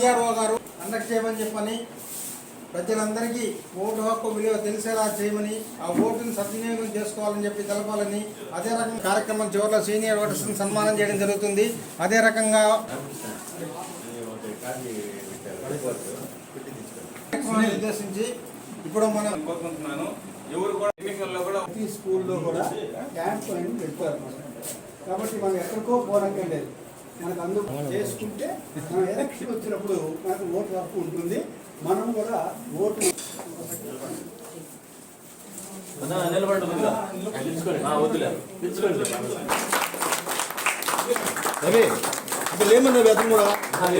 ERO గారు conduct చేయమని చెప్పని ప్రజలందరికీ ఓటు హక్కు విలువ తెలిసేలా చేయమని ఆ ఓటును సద్వినియోగం చేసుకోవాలని చెప్పి తెలపాలని అదే రకంగా కార్యక్రమం చివరిలో సీనియర్ ఓటర్స్ని సన్మానం చేయడం జరుగుతుంది. అదే రకంగా ఉద్దేశించి ఇప్పుడు మనం కోరుకుంటున్నాను. ఎవరు కూడా ఎన్నికల్లో కూడా ప్రతి స్కూల్లో కూడా క్యాంప్ అని పెడతారు. కాబట్టి మనం ఎక్కడికో పోనక్కర్లేదు మనకు అందుకు చేసుకుంటే మనం ఎలక్షన్ వచ్చినప్పుడు మనకు ఓటు హక్కు ఉంటుంది. మనం కూడా ఓటు రవి ఇప్పుడు లేమన్నా అతను కూడా?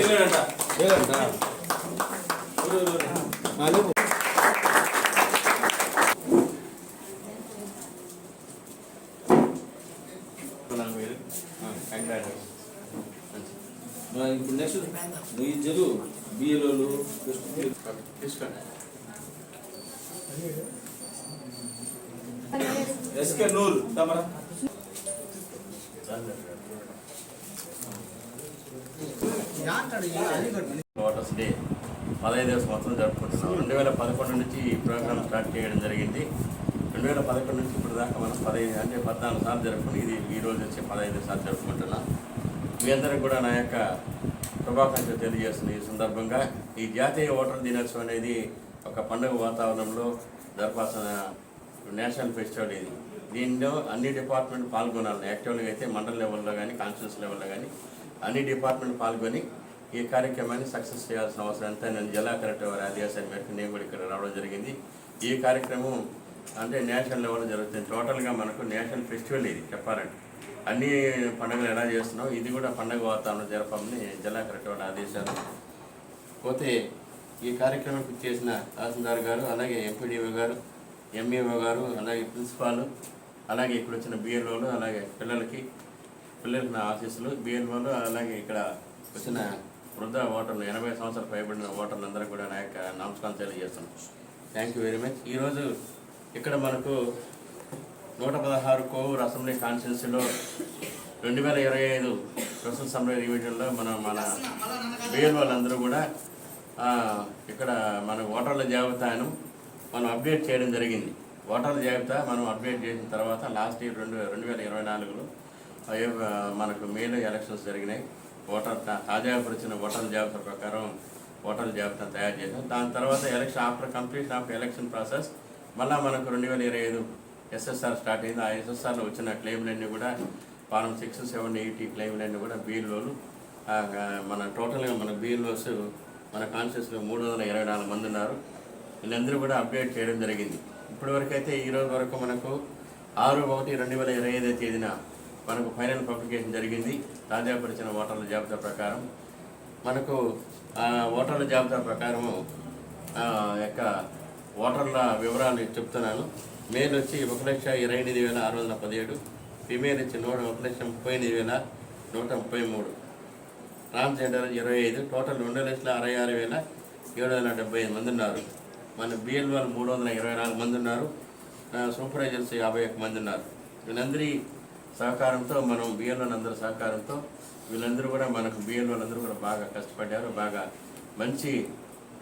లేదంట. లేదంట ఆ, లేవు ఆ, ఇప్పుడు నెక్స్ట్ నువ్వు ఇద్దరు బిఏలోలు తీసుకోండి ఎస్కే నూర్ తమరా ఓటర్స్ డే పదహైదవ సంవత్సరం జరుపుకుంటున్నాం. రెండు వేల పదకొండు నుంచి ఈ ప్రోగ్రామ్ స్టార్ట్ చేయడం జరిగింది. రెండు వేల పదకొండు నుంచి ఇప్పుడు దాకా మనం పదహైదు అంటే పద్నాలుగు సార్లు జరుపుకుని ఇది ఈ రోజు వచ్చి పదహైదు సార్లు జరుపుకుంటున్నాం. మీ అందరికి కూడా నా యొక్క శుభాకాంక్షలు తెలియజేస్తున్న ఈ సందర్భంగా ఈ జాతీయ ఓటర్ దినోత్సవం అనేది ఒక పండుగ వాతావరణంలో జరపాల్సిన నేషనల్ ఫెస్టివల్ ఇది. దీనిలో అన్ని డిపార్ట్మెంట్ పాల్గొనాలి యాక్చువల్గా అయితే మండల లెవెల్లో కానీ కాన్స్టిట్యూన్స్ లెవెల్లో కానీ అన్ని డిపార్ట్మెంట్ పాల్గొని ఈ కార్యక్రమాన్ని సక్సెస్ చేయాల్సిన అవసరం ఎంత నేను జిల్లా కలెక్టర్ వారి ఆదేశాన్ని మేరకు నేను కూడా ఇక్కడ రావడం జరిగింది. ఈ కార్యక్రమం అంటే నేషనల్ లెవెల్లో జరుగుతుంది. టోటల్గా మనకు నేషనల్ ఫెస్టివల్ ఇది చెప్పాలంటే. అన్ని పండుగలు ఎలా చేస్తున్నాం ఇది కూడా పండుగ వాతావరణం జరపమని జిల్లా కలెక్టర్ ఆదేశాలు. పోతే ఈ కార్యక్రమానికి చేసిన తహసీల్దార్ గారు అలాగే ఎంపీడీఓ గారు ఎంఈఓ గారు అలాగే ప్రిన్సిపాల్ అలాగే ఇక్కడ వచ్చిన బిఎల్ఓలు అలాగే పిల్లలకి పిల్లలకి నా ఆశీస్సులు. బిఎల్ఓలు అలాగే ఇక్కడ వచ్చిన వృద్ధ ఓటర్లు ఎనభై సంవత్సరాలు పైబడిన ఓటర్లు అందరూ కూడా నా యొక్క నమస్కారం తెలియజేస్తున్నాను థ్యాంక్ యూ వెరీ మచ్ ఈరోజు ఇక్కడ మనకు నూట పదహారు కోవూరు అసెంబ్లీ కాన్స్టిట్యున్సీలో రెండు వేల ఇరవై ఐదు ప్రస్తుత అసెంబ్లీ రివిజన్లో మన మన బిఎల్ వాళ్ళందరూ కూడా ఇక్కడ మన ఓటర్ల జాబితాను మనం అప్డేట్ చేయడం జరిగింది. ఓటర్ల జాబితా మనం అప్డేట్ చేసిన తర్వాత లాస్ట్ ఇయర్ రెండు రెండు వేల ఇరవై నాలుగులో మనకు మేలో ఎలక్షన్స్ జరిగినాయి. ఓటర్ తా- తాజాగా వచ్చిన ఓటర్ల జాబితా ప్రకారం ఓటర్ల జాబితా తయారు చేసాం దాని తర్వాత election after completion of election process మళ్ళీ మనకు రెండు వేల ఇరవై ఐదు ఎస్ఎస్ఆర్ స్టార్ట్ అయింది. ఆ ఎస్ఎస్ఆర్లో వచ్చిన క్లెయిమ్లన్నీ కూడా ఫారం సిక్స్ సెవెన్ ఎయిటీ క్లెయిమ్లన్నీ కూడా బీఎల్ఓలు మన టోటల్గా మన బీఎల్ఓస్ మన కాన్షియస్లో మూడు వందల ఇరవై నాలుగు మంది ఉన్నారు. వీళ్ళందరూ కూడా అప్డేట్ చేయడం జరిగింది. ఇప్పటివరకు అయితే ఈ రోజు వరకు మనకు ఆరు ఒకటి రెండు వేల ఇరవై ఐదో తేదీన మనకు ఫైనల్ పబ్లికేషన్ జరిగింది. తాజాపరిచిన ఓటర్ల జాబితా ప్రకారం మనకు ఆ, ఓటర్ల జాబితా ప్రకారము ఆ, యొక్క ఓటర్ల వివరాలు చెప్తున్నాను. మేల్ వచ్చి ఒక లక్ష ఇరవై ఎనిమిది వేల ఆరు వందల పదిహేడు. ఫిమేల్ వచ్చి నూట ఒక లక్ష ముప్పై ఎనిమిది వేల నూట ముప్పై మూడు. ట్రాన్స్జెండర్ ఇరవై ఐదు. టోటల్ రెండు లక్షల అరవై ఆరు వేల ఏడు వందల డెబ్బై ఐదు మంది ఉన్నారు. మన బిఎల్ వాళ్ళు మూడు వందల ఇరవై నాలుగు మంది ఉన్నారు. సూపర్వైజర్స్ యాభై ఒక్క మంది ఉన్నారు. వీళ్ళందరి సహకారంతో మనం బిఎల్ అందరి సహకారంతో వీళ్ళందరూ కూడా మనకు బిఎల్ వాళ్ళందరూ కూడా బాగా కష్టపడ్డారు. బాగా మంచి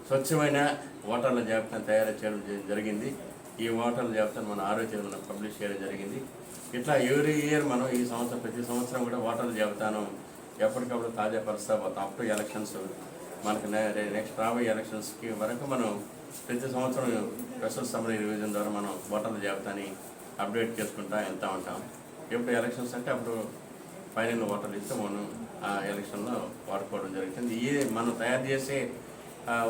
స్వచ్ఛమైన ఓటర్ల జాబితాను తయారు చేయడం జ- జరిగింది. ఈ ఓటర్ల జాబితాను మన ఆరోగ్యం మనం పబ్లిష్ చేయడం జరిగింది. ఇట్లా ఎవ్రీ ఇయర్ మనం ఈ సంవత్సరం ప్రతి సంవత్సరం కూడా ఓటర్ల జాబితాను ఎప్పటికప్పుడు తాజా పరుస్తా పోతాం అప్ టు ఎలక్షన్స్ మనకు నెక్స్ట్ రాబోయే ఎలక్షన్స్కి వరకు మనం ప్రతి సంవత్సరం ప్రస్తుత సమర రివిజన్ ద్వారా మనం ఓటర్ల జాబితాని అప్డేట్ చేసుకుంటా వెళ్తూ ఉంటాం. ఎప్పుడు ఎలక్షన్స్ అంటే అప్పుడు ఫైనల్ ఓటర్లు ఇస్తే మనం ఆ ఎలక్షన్లో వాడుకోవడం జరుగుతుంది. ఈ మనం తయారు చేసే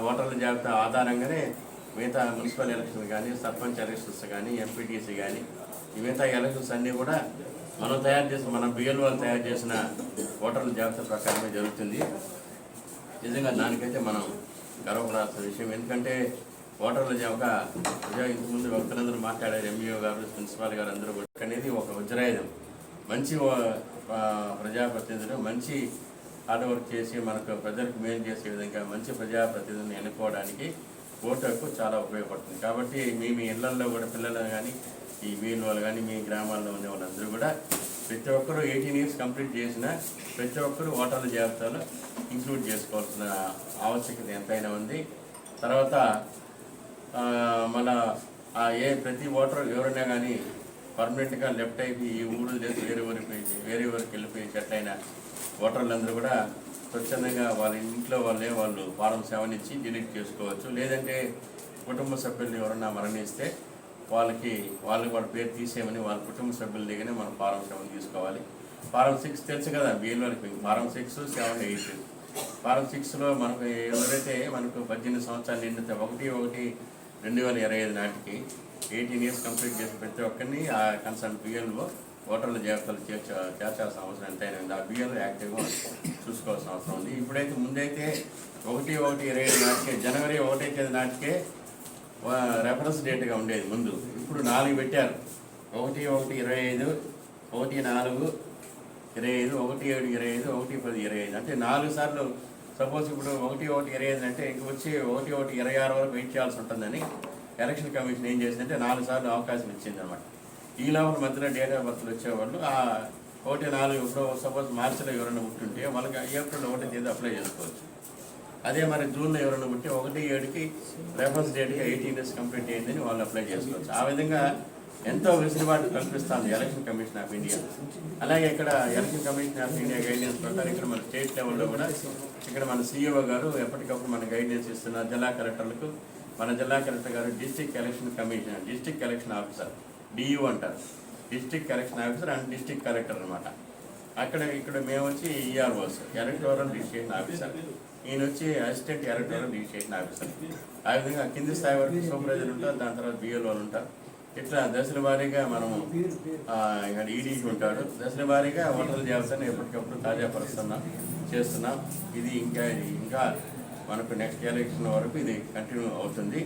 ఓటర్ల జాబితా ఆధారంగానే మిగతా మున్సిపల్ ఎలక్షన్స్ కానీ సర్పంచ్ ఎలక్షన్స్ కానీ ఎంపీటీసీ కానీ ఈ మిగతా ఎలక్షన్స్ అన్నీ కూడా మనం తయారు చేసిన మన బిఎల్ వాళ్ళు తయారు చేసిన ఓటర్ల జాబితా ప్రకారమే జరుగుతుంది. నిజంగా దానికైతే మనం గర్వపడాల్సిన విషయం. ఎందుకంటే ఓటర్ల జాబితా ప్రజా ఇంతకుముందు వ్యక్తులందరూ మాట్లాడారు ఎంఈఓ గారు ప్రిన్సిపాల్ గారు అందరూ కూడా. అనేది ఒక వజ్రాయుధం మంచి ప్రజాప్రతినిధులు మంచి హార్డ్ వర్క్ చేసి మనకు ప్రజలకు మేలు చేసే విధంగా మంచి ప్రజాప్రతినిధులను ఎన్నుకోవడానికి ఓటు చాలా ఉపయోగపడుతుంది. కాబట్టి మీ మీ ఇళ్ళలో కూడా పిల్లలు కానీ ఈ వీళ్ళు వాళ్ళు కానీ మీ గ్రామాల్లో ఉండే వాళ్ళందరూ కూడా ప్రతి ఒక్కరూ ఎయిటీన్ ఇయర్స్ కంప్లీట్ చేసిన ప్రతి ఒక్కరూ ఓటర్ల జాబితాలో ఇంక్లూడ్ చేసుకోవాల్సిన ఆవశ్యకత ఎంతైనా ఉంది. తర్వాత మన ఆ ఏ ప్రతి ఓటర్ ఎవరైనా కానీ పర్మనెంట్గా లెఫ్ట్ అయిపోయి ఈ ఊరు లేదు వేరే ఊరికి వేరే ఊరికి వెళ్ళిపోయి సెట్ అయిన ఓటర్లందరూ కూడా స్వచ్ఛందంగా వాళ్ళ ఇంట్లో వాళ్ళే వాళ్ళు ఫారం సెవెన్ ఇచ్చి డిలీట్ చేసుకోవచ్చు. లేదంటే కుటుంబ సభ్యులు ఎవరన్నా మరణిస్తే వాళ్ళకి వాళ్ళు వాళ్ళ పేరు తీసేయమని వాళ్ళ కుటుంబ సభ్యుల దగ్గరనే మనం ఫారం సెవెన్ తీసుకోవాలి. ఫారం సిక్స్ తెలుసు కదా బిఎల్ఓకి form six seven eight. Form సిక్స్లో మనకు ఎవరైతే మనకు పద్దెనిమిది సంవత్సరాలు నిండితే ఒకటి ఒకటి రెండు వేల ఇరవై ఐదు నాటికి ఎయిటీన్ ఇయర్స్ కంప్లీట్ చేసి ప్రతి ఒక్కరిని ఆ కన్సర్న్ బిఎల్ఓ ఓటర్ల జాబితాలు చేర్చ చేర్చాల్సిన అవసరం ఎంతైనా ఉంది. ఆ బిఎల్ యాక్టివ్గా చూసుకోవాల్సిన అవసరం ఉంది. ఇప్పుడైతే ముందైతే ఒకటి ఒకటి ఇరవై ఐదు నాటికే జనవరి ఒకటి తేదీ నాటికే రెఫరెన్స్ డేట్గా ఉండేది ముందు. ఇప్పుడు నాలుగు పెట్టారు. ఒకటి ఒకటి ఇరవై ఐదు ఒకటి నాలుగు ఇరవై ఐదు ఒకటి ఏడు ఇరవై ఐదు ఒకటి పది ఇరవై ఐదు. అంటే నాలుగు సార్లు సపోజ్ ఇప్పుడు ఒకటి ఒకటి ఇరవై ఐదు అంటే ఇంక వచ్చి ఒకటి ఒకటి ఇరవై ఆరు వరకు వెయిట్ చేయాల్సి ఉంటుందని ఎలక్షన్ కమిషన్ ఏం చేసిందంటే నాలుగు సార్లు అవకాశం ఇచ్చింది అనమాట ఈ లోపల మధ్యలో డేట్ ఆఫ్ బర్త్లు వచ్చేవాళ్ళు ఆ ఒకటి నాలుగు ఇప్పుడు సపోజ్ మార్చిలో ఎవరైనా పుట్టుంటే వాళ్ళకి ఏప్రిల్ ఒకటి తేదీ అప్లై చేసుకోవచ్చు. అదే మరి జూన్లో ఎవరైనా పుట్టి ఒకటి ఏడుకి రెఫరెన్స్ డేట్గా ఎయిటీన్ డేస్ కంప్లీట్ అయ్యిందని వాళ్ళు అప్లై చేసుకోవచ్చు. ఆ విధంగా ఎంతో వెసులుబాటు కల్పిస్తుంది ఎలక్షన్ కమిషన్ ఆఫ్ ఇండియా. అలాగే ఇక్కడ election commission of India guidance ప్రకారం ఇక్కడ మన స్టేట్ లెవెల్లో కూడా ఇక్కడ మన సీఈఓ గారు ఎప్పటికప్పుడు మన గైడెన్స్ ఇస్తున్నారు. జిల్లా కలెక్టర్లకు మన జిల్లా కలెక్టర్ గారు district election commission district election officer Diu అంటారు. District election officer and district collector అనమాట అక్కడ ఇక్కడ మేము వచ్చి ఈఆర్ఓస్ ఎలక్టోరల్ రిజిస్ట్రేషన్ ఆఫీసర్ ఈయన వచ్చి అసిస్టెంట్ ఎలక్టోరల్ రిజిస్ట్రేషన్ ఆఫీసర్ ఆ విధంగా కింది స్థాయి వరకు సూపర్వైజర్ ఉంటారు దాని తర్వాత బిఎల్ఓలు ఉంటారు. ఇట్లా దశల వారీగా మనము ఇక్కడ ఈడీ ఉంటాడు. దశల వారీగా ఓటర్ల జాబితాను ఎప్పటికప్పుడు తాజాపరుస్తున్నాం చేస్తున్నాం. ఇది ఇంకా ఇంకా మనకు నెక్స్ట్ ఎలక్షన్ వరకు ఇది కంటిన్యూ అవుతుంది.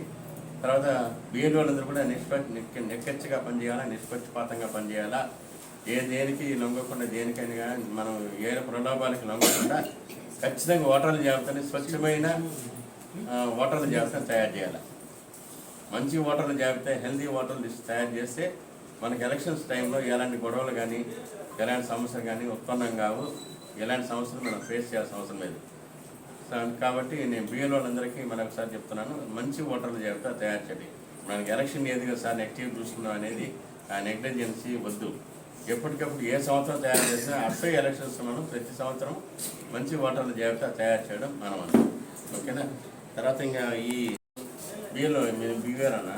తర్వాత బిఎల్ఓలందరూ కూడా నిష్పక్ష నిక్- నిక్కచ్చిగా పనిచేయాలా నిష్పక్షపాతంగా పనిచేయాలా? ఏ దేనికి లొంగకుండా దేనికైనా కానీ మనం ఏ ప్రలోభాలకి లొంగకుండా ఖచ్చితంగా ఓటర్ల జాబితాని స్వచ్ఛమైన ఓటర్ల జాబితాను తయారు చేయాలి? మంచి ఓటర్ల జాబితా హెల్దీ ఓటర్ల లిస్ట్ తయారు చేస్తే మనకి ఎలక్షన్స్ టైంలో ఎలాంటి గొడవలు కానీ ఎలాంటి సమస్యలు కానీ ఉత్పన్నం కావు. ఎలాంటి సమస్యలు మనం ఫేస్ చేయాల్సిన అవసరం లేదు. సో కాబట్టి నేను బిఎల్ వాళ్ళందరికీ మరొకసారి చెప్తున్నాను మంచి ఓటర్ల జాబితా తయారు చేయండి. మనకి ఎలక్షన్ ఏది కదా సార్ నెగిటివ్ ఇయర్ చూసుకున్నాం అనేది ఆ నెగ్లిజెన్సీ వద్దు. ఎప్పటికప్పుడు ఏ సంవత్సరం తయారు చేసినా అసలు ఎలక్షన్స్ మనం ప్రతి సంవత్సరం మంచి ఓటర్ల జాబితా తయారు చేయడం మనం ఓకేనా? తర్వాత ఇంకా ఈ బిఎల్ మీరు బీఆర్ అన్న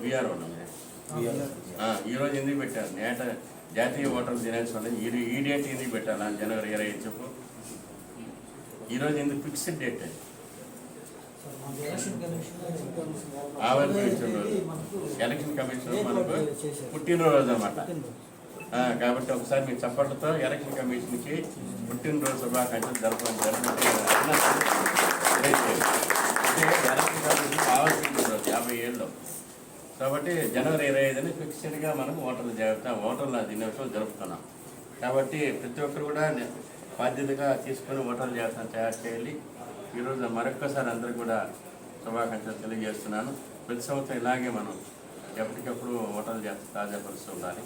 బీఆర్ అన్న మీరు ఆ, ఈ రోజు ఎందుకు పెట్టారు? నేట జాతీయ ఓటర్ల దినోత్సవం ఈ ఈ డేట్ ఎందుకు పెట్టాలా? జనవరి ఇరవై చెప్పు. ఈ రోజు ఎందుకు ఫిక్స్డ్ డేట్? ఎలక్షన్ కమిషన్ మనకు పుట్టినరోజు అన్నమాట. ఆ, కాబట్టి ఒకసారి మీ చప్పట్లతో ఎలక్షన్ కమిషన్కి పుట్టినరోజు శుభాకాంక్షలు జరపడం జరుగుతుంది అంటే రోజు యాభై ఏళ్ళు. కాబట్టి జనవరి ఇరవై ఐదుని ఫిక్స్డ్గా మనం ఓటర్ల జాబితా ఓటర్ల దినోత్సవం జరుపుతున్నాం కాబట్టి ప్రతి ఒక్కరు కూడా బాధ్యతగా తీసుకొని ఓటర్ల జాబితా తయారు చేయాలి. ఈరోజు మరొక్కసారి అందరూ కూడా శుభాకాంక్షలు తెలియజేస్తున్నాను. ప్రతి సంవత్సరం ఇలాగే మనం ఎప్పటికప్పుడు ఓటర్ల జాబితా తాజాపరుస్తూ ఉండాలి.